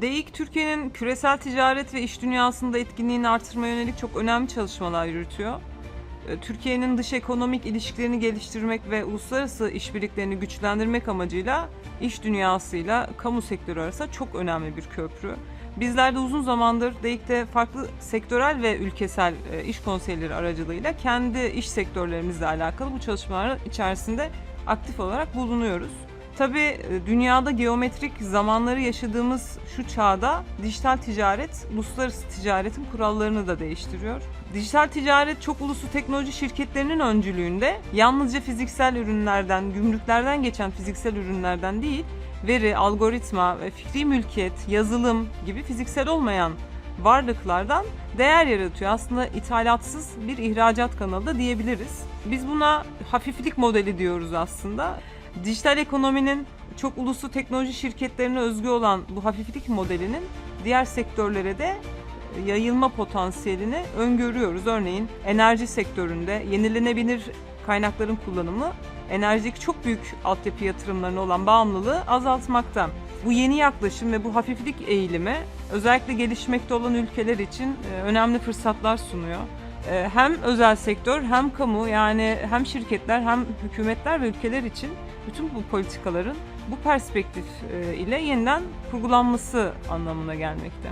DEİK, Türkiye'nin küresel ticaret ve iş dünyasında etkinliğini artırmaya yönelik çok önemli çalışmalar yürütüyor. Ee, Türkiye'nin dış ekonomik ilişkilerini geliştirmek ve uluslararası işbirliklerini güçlendirmek amacıyla iş dünyasıyla kamu sektörü arasında çok önemli bir köprü. Bizler de uzun zamandır DEİK'te farklı sektörel ve ülkesel e, iş konseyleri aracılığıyla kendi iş sektörlerimizle alakalı bu çalışmaların içerisinde aktif olarak bulunuyoruz. Tabii e, dünyada geometrik zamanları yaşadığımız şu çağda dijital ticaret uluslararası ticaretin kurallarını da değiştiriyor. Dijital ticaret çok uluslu teknoloji şirketlerinin öncülüğünde yalnızca fiziksel ürünlerden, gümrüklerden geçen fiziksel ürünlerden değil, veri, algoritma ve fikri mülkiyet, yazılım gibi fiziksel olmayan varlıklardan değer yaratıyor. Aslında ithalatsız bir ihracat kanalı da diyebiliriz. Biz buna hafiflik modeli diyoruz aslında. Dijital ekonominin çok uluslu teknoloji şirketlerine özgü olan bu hafiflik modelinin diğer sektörlere de yayılma potansiyelini öngörüyoruz. Örneğin enerji sektöründe yenilenebilir kaynakların kullanımı enerjideki çok büyük altyapı yatırımlarına olan bağımlılığı azaltmakta. Bu yeni yaklaşım ve bu hafiflik eğilimi özellikle gelişmekte olan ülkeler için e, önemli fırsatlar sunuyor. E, Hem özel sektör hem kamu yani hem şirketler hem hükümetler ve ülkeler için bütün bu politikaların bu perspektif e, ile yeniden kurgulanması anlamına gelmekte.